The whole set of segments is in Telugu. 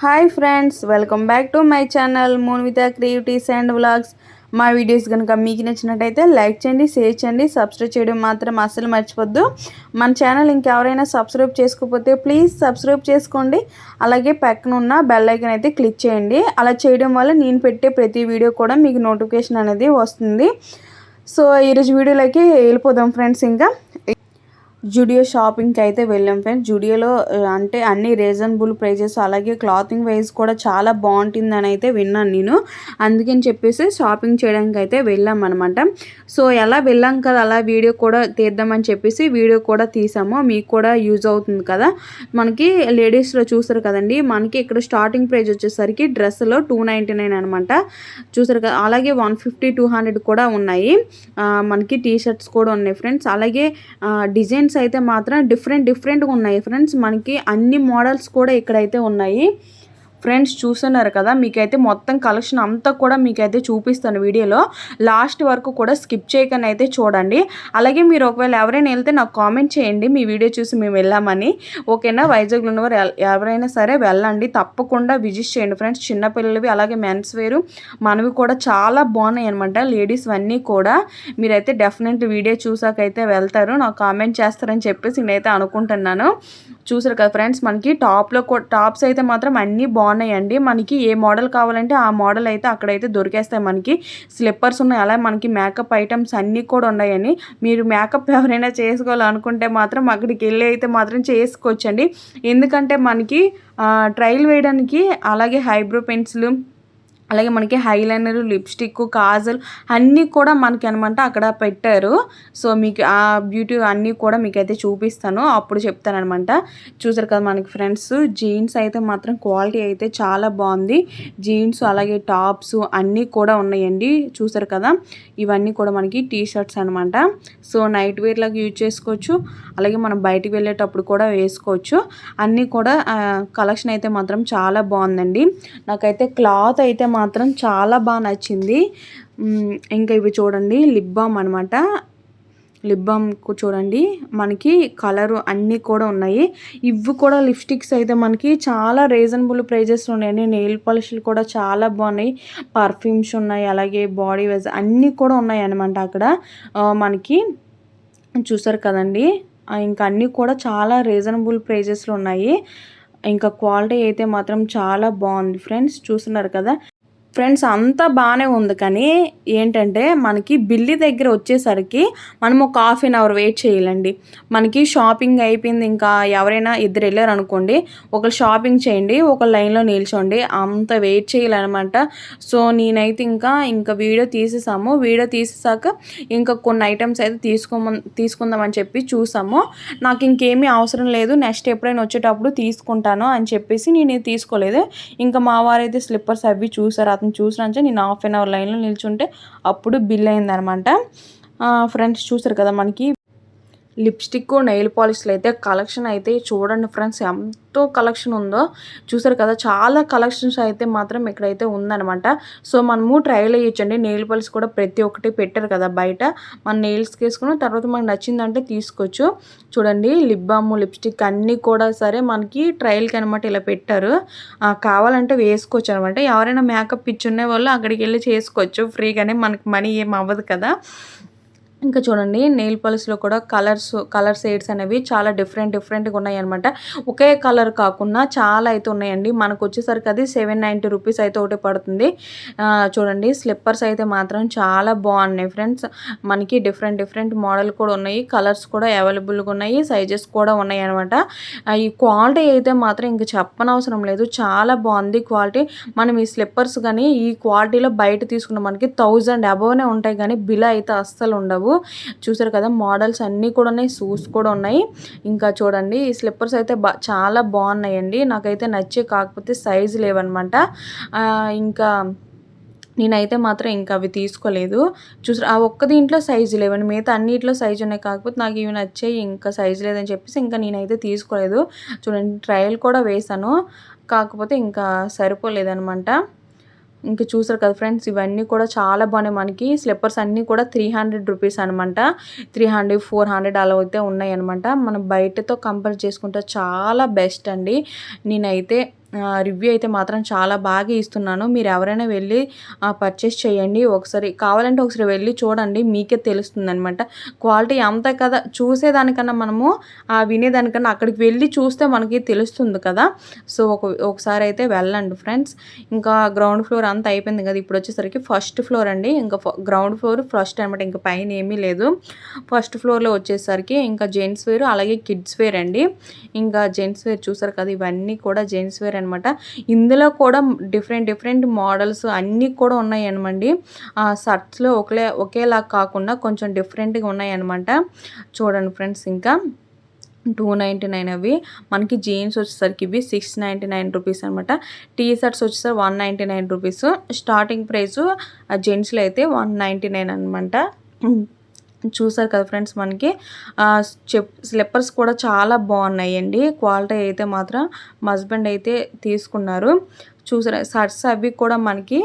Hi friends welcome back to my channel Monvitha creatives and vlogs మా వీడియోస్ కనుక మీకు నచ్చినట్టయితే లైక్ చేయండి షేర్ చేయండి సబ్స్క్రైబ్ చేయడం మాత్రం అస్సలు మర్చిపోద్దు. మన ఛానల్ ఇంకెవరైనా సబ్స్క్రైబ్ చేసుకోకపోతే ప్లీజ్ సబ్స్క్రైబ్ చేసుకోండి. అలాగే పక్కన ఉన్న బెల్ ఐకన్ అయితే క్లిక్ చేయండి. అలా చేయడం వల్ల నేను పెట్టే ప్రతి వీడియో కూడా మీకు నోటిఫికేషన్ అనేది వస్తుంది. సో ఈరోజు వీడియోలోకి వెళ్ళిపోదాం ఫ్రెండ్స్ ఇంకా. జుడియో షాపింగ్కి అయితే వెళ్ళాం ఫ్రెండ్స్ జుడియోలో అంటే అన్ని రీజనబుల్ ప్రైజెస్ అలాగే క్లాతింగ్ వైజ్ కూడా చాలా బాగుంటుందని అయితే విన్నాను నేను. అందుకని చెప్పేసి షాపింగ్ చేయడానికి అయితే వెళ్ళాం అనమాట సో ఎలా వెళ్ళాం కదా అలా వీడియో కూడా తీద్దామని చెప్పేసి వీడియో కూడా తీసాము. మీకు కూడా యూజ్ అవుతుంది కదా. మనకి లేడీస్లో చూసారు కదండి మనకి ఇక్కడ స్టార్టింగ్ ప్రైజ్ వచ్చేసరికి డ్రెస్లో టూ నైంటీ నైన్ అనమాట చూసారు కదా అలాగే వన్ ఫిఫ్టీ టూ హండ్రెడ్ కూడా ఉన్నాయి. మనకి టీ షర్ట్స్ కూడా ఉన్నాయి ఫ్రెండ్స్. అలాగే డిజైన్స్ అయితే మాత్రం డిఫరెంట్ డిఫరెంట్గా ఉన్నాయి. ఫ్రెండ్స్ మనకి అన్ని మోడల్స్ కూడా ఇక్కడైతే ఉన్నాయి. ఫ్రెండ్స్ చూస్తున్నారు కదా మీకైతే మొత్తం కలెక్షన్ అంతా కూడా మీకైతే చూపిస్తాను వీడియోలో. లాస్ట్ వరకు కూడా స్కిప్ చేయకుండా అయితే చూడండి. అలాగే మీరు ఒకవేళ ఎవరైనా వెళ్తే నాకు కామెంట్ చేయండి మీ వీడియో చూసి మేము వెళ్ళామని. ఓకేనా? వైజాగ్లో ఉన్నవారు ఎవరైనా సరే వెళ్ళండి. తప్పకుండా విజిట్ చేయండి ఫ్రెండ్స్. చిన్నపిల్లలవి అలాగే మెన్స్ వేరు మనవి కూడా చాలా బాగున్నాయి అనమాట లేడీస్ అన్నీ కూడా మీరైతే డెఫినెట్ వీడియో చూసాకైతే వెళ్తారు. నాకు కామెంట్ చేస్తారని చెప్పేసి నేనైతే అనుకుంటున్నాను. చూసారు కదా ఫ్రెండ్స్ మనకి టాప్లో టాప్స్ అయితే మాత్రం అన్నీ బాగున్నాయండి. మనకి ఏ మోడల్ కావాలంటే ఆ మోడల్ అయితే అక్కడైతే దొరికేస్తాయి మనకి. స్లిప్పర్స్ ఉన్నాయి. అలాగే మనకి మేకప్ ఐటమ్స్ అన్నీ కూడా ఉన్నాయని మీరు మేకప్ ఎవరైనా చేసుకోవాలనుకుంటే మాత్రం అక్కడికి వెళ్ళి అయితే మాత్రం చేసుకోవచ్చండి. ఎందుకంటే మనకి ట్రైల్ వేయడానికి అలాగే హైబ్రో పెన్సిల్ అలాగే మనకి హైలైనర్ లిప్స్టిక్ కాజల్ అన్నీ కూడా మనకి అనమాట అక్కడ పెట్టారు. సో మీకు ఆ బ్యూటీ అన్నీ కూడా మీకు అయితే చూపిస్తాను. అప్పుడు చెప్తానమాట చూసారు కదా మనకి ఫ్రెండ్స్ జీన్స్ అయితే మాత్రం క్వాలిటీ అయితే చాలా బాగుంది. జీన్స్ అలాగే టాప్స్ అన్నీ కూడా ఉన్నాయండి. చూసారు కదా? ఇవన్నీ కూడా మనకి టీ షర్ట్స్ అనమాట సో నైట్ వేర్లాగా యూజ్ చేసుకోవచ్చు. అలాగే మనం బయటికి వెళ్ళేటప్పుడు కూడా వేసుకోవచ్చు. అన్నీ కూడా కలెక్షన్ అయితే మాత్రం చాలా బాగుందండి. నాకైతే క్లాత్ అయితే మాత్రం చాలా బాగా నచ్చింది. ఇంకా ఇవి చూడండి లిప్ బామ్ అనమాట లిప్ బామ్ చూడండి మనకి కలరు అన్నీ కూడా ఉన్నాయి. ఇవి కూడా లిప్స్టిక్స్ అయితే మనకి చాలా రీజనబుల్ ప్రైజెస్ ఉన్నాయండి. నెయిల్ పాలిష్లు కూడా చాలా బాగున్నాయి. పర్ఫ్యూమ్స్ ఉన్నాయి అలాగే బాడీ వేజ్ అన్నీ కూడా ఉన్నాయి అనమాట అక్కడ. మనకి చూసారు కదండి ఇంకా అన్నీ కూడా చాలా రీజనబుల్ ప్రైజెస్లో ఉన్నాయి. ఇంకా క్వాలిటీ అయితే మాత్రం చాలా బాగుంది ఫ్రెండ్స్ చూస్తున్నారు కదా. ఫ్రెండ్స్ అంతా బాగానే ఉంది కానీ ఏంటంటే మనకి బిల్లి దగ్గర వచ్చేసరికి మనం ఒక హాఫ్ అన్ అవర్ వెయిట్ చేయాలండి. మనకి షాపింగ్ అయిపోయింది ఇంకా ఎవరైనా ఇద్దరు వెళ్ళారు అనుకోండి ఒకరు షాపింగ్ చేయండి ఒక లైన్లో నిల్చోండి అంత వెయిట్ చేయాలన్నమాట. సో నేనైతే ఇంకా ఇంకా వీడియో తీసేసాము. వీడియో తీసేసాక ఇంకా కొన్ని ఐటమ్స్ అయితే తీసుకోమని తీసుకుందామని చెప్పి చూసాము. నాకు ఇంకేమీ అవసరం లేదు. నెక్స్ట్ ఎప్పుడైనా వచ్చేటప్పుడు తీసుకుంటాను అని చెప్పేసి నేను తీసుకోలేదు. ఇంకా మా వారైతే స్లిప్పర్స్ అవి చూసారు. అతను అతను చూసినాచే నేను హాఫ్ అన్ అవర్ లైన్లో నిల్చుంటే అప్పుడు బిల్ అయిందనమాట. ఫ్రెండ్స్ చూసారు కదా మనకి లిప్స్టిక్ నెయిల్ పాలిష్లు అయితే కలెక్షన్ అయితే చూడండి ఫ్రెండ్స్ ఎంతో కలెక్షన్ ఉందో చూసారు కదా చాలా కలెక్షన్స్ అయితే మాత్రం ఇక్కడైతే ఉందనమాట సో మనము ట్రయల్ వేయచ్చండి నెయిల్ పాలిష్ కూడా ప్రతి ఒక్కటి పెట్టారు కదా బయట మన నెయిల్స్కి వేసుకుని తర్వాత మనకు నచ్చిందంటే తీసుకోవచ్చు. చూడండి లిప్ బామ్ లిప్స్టిక్ అన్నీ కూడా సరే మనకి ట్రయల్కి అనమాట ఇలా పెట్టారు. కావాలంటే వేసుకోవచ్చు అనమాట ఎవరైనా మేకప్ ఇచ్చున్నే వాళ్ళు అక్కడికి వెళ్ళి చేసుకోవచ్చు ఫ్రీగానే మనకి మనీ ఏం అవ్వదు కదా. ఇంకా చూడండి నెయిల్ పాలిష్లో కూడా కలర్స్ కలర్ షేడ్స్ అనేవి చాలా డిఫరెంట్ డిఫరెంట్గా ఉన్నాయన్నమాట. ఒకే కలర్ కాకుండా చాలా అయితే ఉన్నాయండి. మనకు వచ్చేసరికి అది సెవెన్ నైంటీ రూపీస్ అయితే ఒకటి పడుతుంది. చూడండి స్లిప్పర్స్ అయితే మాత్రం చాలా బాగున్నాయి ఫ్రెండ్స్ మనకి డిఫరెంట్ డిఫరెంట్ మోడల్ కూడా ఉన్నాయి. కలర్స్ కూడా అవైలబుల్గా ఉన్నాయి. సైజెస్ కూడా ఉన్నాయి అనమాట ఈ క్వాలిటీ అయితే మాత్రం ఇంక చెప్పనవసరం లేదు. చాలా బాగుంది క్వాలిటీ మనం ఈ స్లిప్పర్స్ కానీ ఈ క్వాలిటీలో బయట తీసుకున్న మనకి థౌజండ్ అబవ్నే ఉంటాయి కానీ బిల్ అయితే అస్సలు ఉండవు. చూసారు కదా మోడల్స్ అన్నీ కూడా ఉన్నాయి షూస్ కూడా ఉన్నాయి. ఇంకా చూడండి ఈ స్లిప్పర్స్ అయితే బా చాలా బాగున్నాయండి. నాకైతే నచ్చే కాకపోతే సైజు లేవన్నమాట. ఇంకా నేనైతే మాత్రం ఇంకా అవి తీసుకోలేదు. చూసారు ఆ ఒక్క దీంట్లో సైజు లేవండి. మిగతా అన్నింటిలో సైజు ఉన్నాయి కాకపోతే నాకు ఇవి నచ్చాయి ఇంకా సైజు లేదని చెప్పేసి ఇంకా నేనైతే తీసుకోలేదు. చూడండి ట్రయల్ కూడా వేసాను కాకపోతే ఇంకా సరిపోలేదనమాట ఇంకా చూసారు కదా ఫ్రెండ్స్ ఇవన్నీ కూడా చాలా బాగున్నాయి మనకి. స్లిప్పర్స్ అన్నీ కూడా త్రీ హండ్రెడ్ రూపీస్ అనమాట త్రీ హండ్రెడ్ ఫోర్ హండ్రెడ్ అలా అయితే ఉన్నాయి అనమాట మనం బయటతో కంపేర్ చేసుకుంటే చాలా బెస్ట్ అండి. నేనైతే రివ్యూ అయితే మాత్రం చాలా బాగా ఇస్తున్నాను. మీరు ఎవరైనా వెళ్ళి పర్చేస్ చేయండి. ఒకసారి కావాలంటే ఒకసారి వెళ్ళి చూడండి. మీకే తెలుస్తుంది అనమాట క్వాలిటీ అంత కదా. చూసేదానికన్నా మనము వినేదానికన్నా అక్కడికి వెళ్ళి చూస్తే మనకి తెలుస్తుంది కదా. సో ఒక ఒకసారి అయితే వెళ్ళండి ఫ్రెండ్స్ ఇంకా గ్రౌండ్ ఫ్లోర్ అంతా అయిపోయింది కదా. ఇప్పుడు వచ్చేసరికి ఫస్ట్ ఫ్లోర్ అండి. ఇంకా గ్రౌండ్ ఫ్లోర్ ఫస్ట్ అనమాట ఇంకా పైన ఏమీ లేదు. ఫస్ట్ ఫ్లోర్లో వచ్చేసరికి ఇంకా జెంట్స్ వేర్ అలాగే కిడ్స్ వేర్ అండి. ఇంకా జెంట్స్ వేర్ చూసారు కదా. ఇవన్నీ కూడా జెంట్స్ వేర్ అనమాట ఇందులో కూడా డిఫరెంట్ డిఫరెంట్ మోడల్స్ అన్నీ కూడా ఉన్నాయి అనమండి షర్ట్స్లో ఒకలే ఒకేలా కాకుండా కొంచెం డిఫరెంట్గా ఉన్నాయి అనమాట చూడండి ఫ్రెండ్స్ ఇంకా. టూ నైంటీ నైన్ అవి. మనకి జీన్స్ వచ్చేసరికి ఇవి సిక్స్ నైంటీ నైన్ రూపీస్ అనమాట. టీ షర్ట్స్ వచ్చేసరికి one ninety nine rupees. Starting price జెంట్స్లో అయితే వన్ నైంటీ నైన్ అనమాట. చూసారు కదా ఫ్రెండ్స్ మనకి. చెప్ స్లిప్పర్స్ కూడా చాలా బాగున్నాయండి. క్వాలిటీ అయితే మాత్రం మా హస్బెండ్ అయితే తీసుకున్నారు. చూసారు షర్ట్స్ అవి కూడా మనకి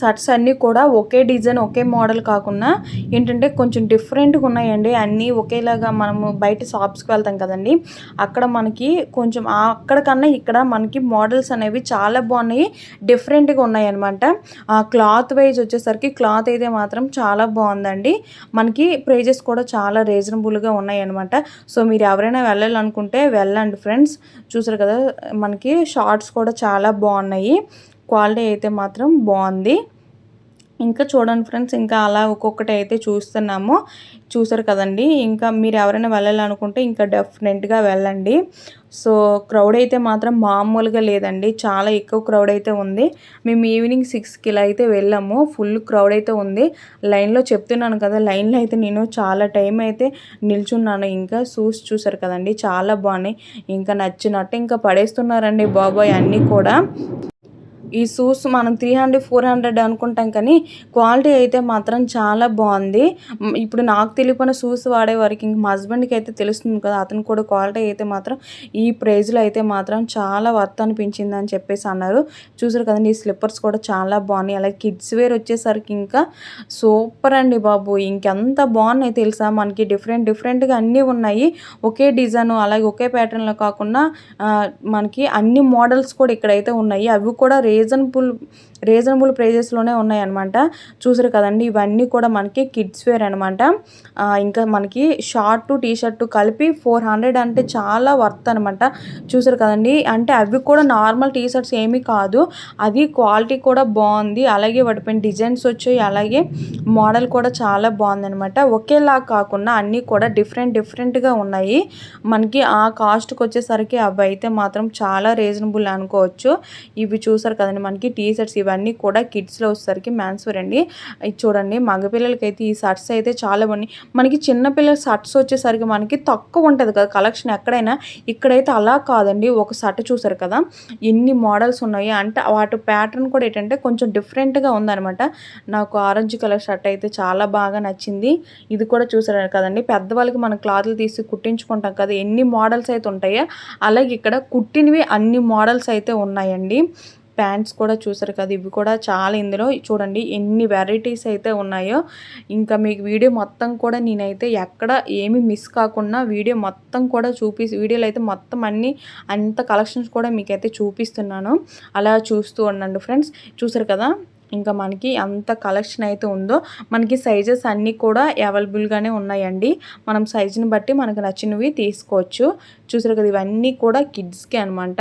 షర్ట్స్ అన్నీ కూడా ఒకే డిజైన్ ఒకే మోడల్ కాకుండా ఏంటంటే కొంచెం డిఫరెంట్గా ఉన్నాయండి. అన్నీ ఒకేలాగా మనము బయట షాప్స్కి వెళ్తాం కదండి. అక్కడ మనకి కొంచెం అక్కడికన్నా ఇక్కడ మనకి మోడల్స్ అనేవి చాలా బాగున్నాయి. డిఫరెంట్గా ఉన్నాయి అనమాట క్లాత్ వైజ్ వచ్చేసరికి క్లాత్ అయితే మాత్రం చాలా బాగుందండి. మనకి ప్రైజెస్ కూడా చాలా రీజనబుల్గా ఉన్నాయి అనమాట సో మీరు ఎవరైనా వెళ్ళాలనుకుంటే వెళ్ళండి ఫ్రెండ్స్. చూసారు కదా మనకి షార్ట్స్ కూడా చాలా బాగున్నాయి. క్వాలిటీ అయితే మాత్రం బాగుంది. ఇంకా చూడండి ఫ్రెండ్స్ ఇంకా అలా ఒక్కొక్కటి అయితే చూస్తున్నాము. చూసారు కదండి ఇంకా మీరు ఎవరైనా వెళ్ళాలనుకుంటే ఇంకా డెఫినెట్గా వెళ్ళండి. సో క్రౌడ్ అయితే మాత్రం మామూలుగా లేదండి చాలా ఎక్కువ క్రౌడ్ అయితే ఉంది. మేము ఈవినింగ్ సిక్స్కి ఇలా అయితే వెళ్ళాము ఫుల్ క్రౌడ్ అయితే ఉంది. లైన్లో చెప్తున్నాను కదా లైన్లో అయితే నేను చాలా టైం అయితే నిల్చున్నాను. ఇంకా షూస్ చూసారు కదండి చాలా బాగున్నాయి. ఇంకా నచ్చినట్టు ఇంకా పడేస్తున్నారండి బాబాయ్ అన్నీ కూడా. ఈ షూస్ మనం త్రీ హండ్రెడ్ ఫోర్ హండ్రెడ్ అనుకుంటాం కానీ క్వాలిటీ అయితే మాత్రం చాలా బాగుంది. ఇప్పుడు నాకు తెలియపోయిన షూస్ వాడే వారికి ఇంక మా హస్బెండ్కి అయితే తెలుస్తుంది కదా అతను కూడా క్వాలిటీ అయితే మాత్రం ఈ ప్రైజ్లో అయితే మాత్రం చాలా వర్త్ అనిపించింది అని చెప్పేసి అన్నారు. చూసారు కదండి ఈ స్లిప్పర్స్ కూడా చాలా బాగున్నాయి. అలాగే కిడ్స్ వేర్ వచ్చేసరికి ఇంకా సూపర్ అండి బాబు. ఇంకెంత బాగున్నాయి తెలుసా? మనకి డిఫరెంట్ డిఫరెంట్గా అన్నీ ఉన్నాయి. ఒకే డిజైన్ అలాగే ఒకే ప్యాటర్న్లో కాకుండా మనకి అన్ని మోడల్స్ కూడా ఇక్కడైతే ఉన్నాయి. అవి కూడా రే రీజనబుల్ రీజనబుల్ ప్రైజెస్లోనే ఉన్నాయన్నమాట. చూసారు కదండి ఇవన్నీ కూడా మనకి కిడ్స్ వేర్ అనమాట ఇంకా మనకి షార్ట్ టీ షర్ట్ కలిపి ఫోర్ హండ్రెడ్ అంటే చాలా వర్త్ అనమాట చూసారు కదండి అంటే అవి కూడా నార్మల్ టీ షర్ట్స్ ఏమీ కాదు. అది క్వాలిటీ కూడా బాగుంది. అలాగే వాటిపైన డిజైన్స్ వచ్చాయి. అలాగే మోడల్ కూడా చాలా బాగుంది అనమాట ఒకేలా కాకుండా అన్నీ కూడా డిఫరెంట్ డిఫరెంట్గా ఉన్నాయి. మనకి ఆ కాస్ట్కి వచ్చేసరికి అవి అయితే మాత్రం చాలా రీజనబుల్ అనుకోవచ్చు. ఇవి చూసారు కదా కదండి మనకి టీ షర్ట్స్ ఇవన్నీ కూడా కిడ్స్లో వచ్చేసరికి మ్యాన్స్వేర్ అండి. ఇది చూడండి మగపిల్లలకి అయితే ఈ షర్ట్స్ అయితే చాలా ఉన్నాయి మనకి చిన్నపిల్లల షర్ట్స్ వచ్చేసరికి మనకి తక్కువ ఉంటుంది కదా కలెక్షన్ ఎక్కడైనా. ఇక్కడైతే అలా కాదండి. ఒక షర్ట్ చూసారు కదా? ఎన్ని మోడల్స్ ఉన్నాయి? అంటే వాటి ప్యాటర్న్ కూడా ఏంటంటే కొంచెం డిఫరెంట్గా ఉందనమాట నాకు ఆరెంజ్ కలర్ షర్ట్ అయితే చాలా బాగా నచ్చింది. ఇది కూడా చూసారు కదండి. పెద్దవాళ్ళకి మనం క్లాత్లు తీసి కుట్టించుకుంటాం కదా ఎన్ని మోడల్స్ అయితే ఉంటాయో అలాగే ఇక్కడ కుట్టినవి అన్ని మోడల్స్ అయితే ఉన్నాయండి. ప్యాంట్స్ కూడా చూసారు కదా ఇవి కూడా చాలా ఇందులో. చూడండి ఎన్ని వెరైటీస్ అయితే ఉన్నాయో. ఇంకా మీకు వీడియో మొత్తం కూడా నేనైతే ఎక్కడ ఏమి మిస్ కాకుండా వీడియో మొత్తం కూడా చూపి వీడియోలో అయితే మొత్తం అన్ని అంత కలెక్షన్స్ కూడా మీకైతే చూపిస్తున్నాను. అలా చూస్తూ ఉండండి ఫ్రెండ్స్ చూసారు కదా? ఇంకా మనకి అంత కలెక్షన్ అయితే ఉందో మనకి సైజెస్ అన్నీ కూడా అవైలబుల్గానే ఉన్నాయండి. మనం సైజుని బట్టి మనకు నచ్చినవి తీసుకోవచ్చు. చూసారు కదా ఇవన్నీ కూడా కిడ్స్కి అనమాట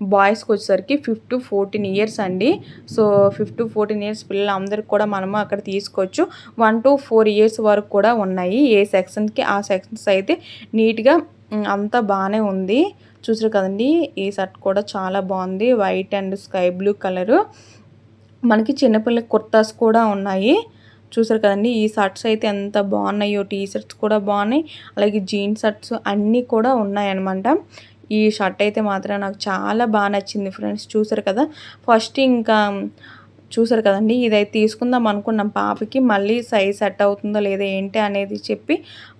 బాయ్స్కి వచ్చేసరికి ఫిఫ్త్ ఫోర్టీన్ ఇయర్స్ అండి. సో ఫిఫ్త్ ఫోర్టీన్ ఇయర్స్ పిల్లలు అందరికి కూడా మనము అక్కడ తీసుకోవచ్చు. వన్ టు ఫోర్ ఇయర్స్ వరకు కూడా ఉన్నాయి. ఏ సెక్షన్కి ఆ సెక్షన్స్ అయితే నీట్గా అంతా బాగానే ఉంది. చూసారు కదండి ఈ షర్ట్ కూడా చాలా బాగుంది. White and sky blue colour మనకి చిన్నపిల్ల కుర్తాస్ కూడా ఉన్నాయి. చూసారు కదండి ఈ షర్ట్స్ అయితే ఎంత బాగున్నాయో టీ షర్ట్స్ కూడా బాగున్నాయి. అలాగే జీన్స్ షర్ట్స్ అన్నీ కూడా ఉన్నాయన్నమాట. ఈ షర్ట్ అయితే మాత్రం నాకు చాలా బాగా నచ్చింది ఫ్రెండ్స్ చూసారు కదా. ఫస్ట్ ఇంకా చూసారు కదండి. ఇదైతే తీసుకుందాం అనుకున్నాం. పాపకి మళ్ళీ సైజ్ సెట్ అవుతుందో లేదో ఏంటి అనేది చెప్పి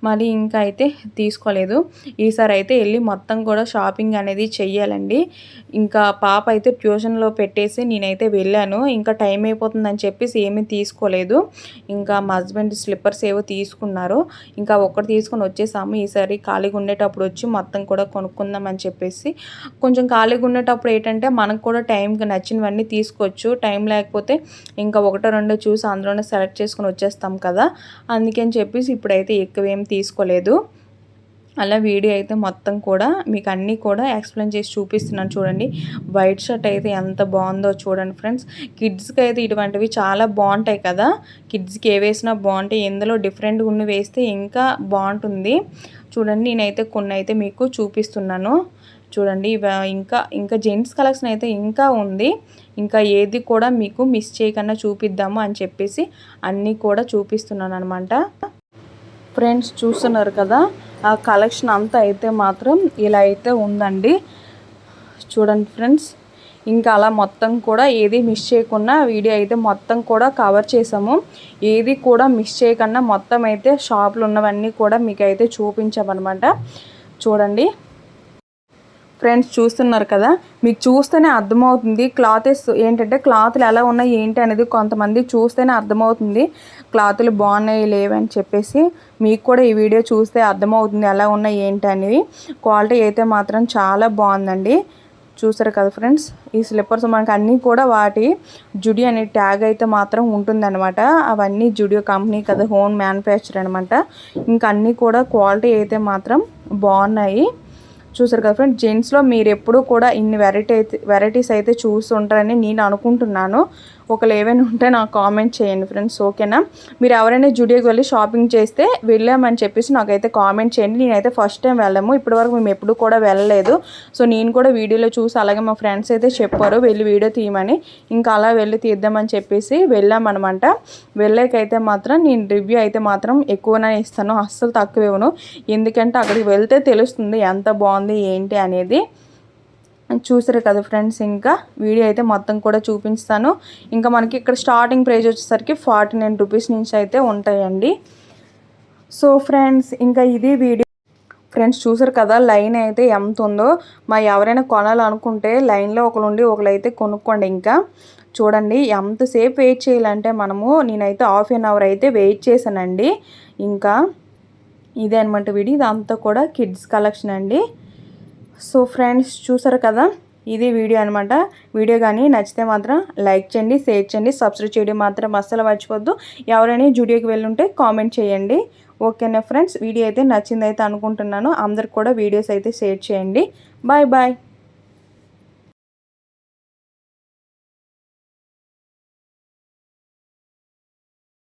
మళ్ళీ ఇంకా అయితే తీసుకోలేదు. ఈసారి అయితే వెళ్ళి మొత్తం కూడా షాపింగ్ అనేది చెయ్యాలండి. ఇంకా పాప అయితే ట్యూషన్లో పెట్టేసి నేనైతే వెళ్ళాను. ఇంకా టైం అయిపోతుందని చెప్పేసి ఏమీ తీసుకోలేదు. ఇంకా మా హస్బెండ్ స్లిప్పర్స్ ఏవో తీసుకున్నారు. ఇంకా ఒక్కటి తీసుకొని వచ్చేసాము. ఈసారి ఖాళీగా ఉండేటప్పుడు వచ్చి మొత్తం కూడా కొనుక్కుందాం అని చెప్పేసి. కొంచెం ఖాళీగా ఉండేటప్పుడు ఏంటంటే మనకు కూడా టైంకి నచ్చినవన్నీ తీసుకోవచ్చు. టైం లేకపోతే ఇంకా ఒకటో రెండో చూసి అందులోనే సెలెక్ట్ చేసుకొని వచ్చేస్తాం కదా. అందుకని చెప్పేసి ఇప్పుడైతే ఎక్కువ ఏం తీసుకోలేదు. అలా వీడియో అయితే మొత్తం కూడా మీకు అన్నీ కూడా ఎక్స్ప్లెయిన్ చేసి చూపిస్తున్నాను చూడండి. వైట్ షర్ట్ అయితే ఎంత బాగుందో చూడండి ఫ్రెండ్స్. కిడ్స్కి అయితే ఇటువంటివి చాలా బాగుంటాయి కదా. కిడ్స్కి ఏ వేసినా బాగుంటాయి. ఎందులో డిఫరెంట్గా ఉన్న వేస్తే ఇంకా బాగుంటుంది. చూడండి నేనైతే కొన్ని అయితే మీకు చూపిస్తున్నాను. చూడండి ఇంకా ఇంకా జెంట్స్ కలెక్షన్ అయితే ఇంకా ఉంది. ఇంకా ఏది కూడా మీకు మిస్ చేయకుండా చూపిద్దాము అని చెప్పేసి అన్నీ కూడా చూపిస్తున్నాను అనమాట ఫ్రెండ్స్ చూస్తున్నారు కదా ఆ కలెక్షన్ అంతా అయితే మాత్రం ఇలా అయితే ఉందండి. చూడండి ఫ్రెండ్స్ ఇంకా అలా మొత్తం కూడా ఏది మిస్ చేయకుండా వీడియో అయితే మొత్తం కూడా కవర్ చేసాము. ఏది కూడా మిస్ చేయకుండా మొత్తం అయితే షాపులు ఉన్నవన్నీ కూడా మీకు అయితే చూపించామన్నమాట. చూడండి. ఫ్రెండ్స్ చూస్తున్నారు కదా మీకు చూస్తేనే అర్థమవుతుంది క్లాతెస్ ఏంటంటే క్లాత్లు ఎలా ఉన్నాయి ఏంటి అనేది కొంతమంది చూస్తేనే అర్థమవుతుంది క్లాతులు బాగున్నాయి లేవని చెప్పేసి మీకు కూడా ఈ వీడియో చూస్తే అర్థమవుతుంది ఎలా ఉన్నాయి ఏంటి అనేవి క్వాలిటీ అయితే మాత్రం చాలా బాగుందండి. చూసారు కదా ఫ్రెండ్స్ ఈ స్లిప్పర్స్ మనకి అన్నీ కూడా వాటి జుడియో అనే ట్యాగ్ అయితే మాత్రం ఉంటుందన్నమాట. అవన్నీ జుడియో కంపెనీ కదా హోమ్ మ్యానుఫ్యాక్చర్ అనమాట ఇంకా అన్నీ కూడా క్వాలిటీ అయితే మాత్రం బాగున్నాయి. చూసారు కదా ఫ్రెండ్స్ జెంట్స్లో మీరు ఎప్పుడూ కూడా ఇన్ని వెరైటీ అయితే వెరైటీస్ అయితే చూస్తుంటారని నేను అనుకుంటున్నాను. ఒకళ్ళు ఏవైనా ఉంటే నాకు కామెంట్ చేయండి ఫ్రెండ్స్ ఓకేనా మీరు ఎవరైనా జుడియోకి వెళ్ళి షాపింగ్ చేస్తే వెళ్ళామని చెప్పేసి నాకైతే కామెంట్ చేయండి. నేనైతే ఫస్ట్ టైం వెళ్ళాము. ఇప్పటివరకు మేము ఎప్పుడు కూడా వెళ్ళలేదు. సో నేను కూడా వీడియోలో చూసి అలాగే మా ఫ్రెండ్స్ అయితే చెప్పారు వెళ్ళి వీడియో తీయమని. ఇంకా అలా వెళ్ళి తీద్దామని చెప్పేసి వెళ్ళామన్నమాట. వెళ్ళాకైతే మాత్రం నేను రివ్యూ అయితే మాత్రం ఎక్కువనే ఇస్తాను. అస్సలు తక్కువ ఇవ్వను ఎందుకంటే అక్కడికి వెళ్తే తెలుస్తుంది ఎంత బాగుంది ఏంటి అనేది. చూసారు కదా ఫ్రెండ్స్ ఇంకా వీడియో అయితే మొత్తం కూడా చూపిస్తాను. ఇంకా మనకి ఇక్కడ స్టార్టింగ్ ప్రైజ్ వచ్చేసరికి ఫార్టీ నైన్ రూపీస్ నుంచి అయితే ఉంటాయండి. సో ఫ్రెండ్స్ ఇంకా ఇది వీడియో. ఫ్రెండ్స్ చూసారు కదా లైన్ అయితే ఎంత ఉందో. మా ఎవరైనా కొనాలనుకుంటే లైన్లో ఒకరుండి ఒకరైతే కొనుక్కోండి ఇంకా. చూడండి ఎంతసేపు వెయిట్ చేయాలంటే మనము నేనైతే హాఫ్ అన్ అవర్ అయితే వెయిట్ చేశానండి. ఇంకా ఇదే అనమాట వీడియో. ఇదంతా కూడా కిడ్స్ కలెక్షన్ అండి. సో ఫ్రెండ్స్ చూసారు కదా? ఇది వీడియో అనమాట వీడియో కానీ నచ్చితే మాత్రం లైక్ చేయండి షేర్ చేయండి సబ్స్క్రైబ్ చేయడం మాత్రం అస్సలు మర్చిపోద్దు. ఎవరైనా జూడియోకి వెళ్ళుంటే కామెంట్ చేయండి. ఓకేనా ఫ్రెండ్స్? వీడియో అయితే నచ్చిందైతే అనుకుంటున్నాను. అందరికి కూడా వీడియోస్ అయితే షేర్ చేయండి. Bye bye.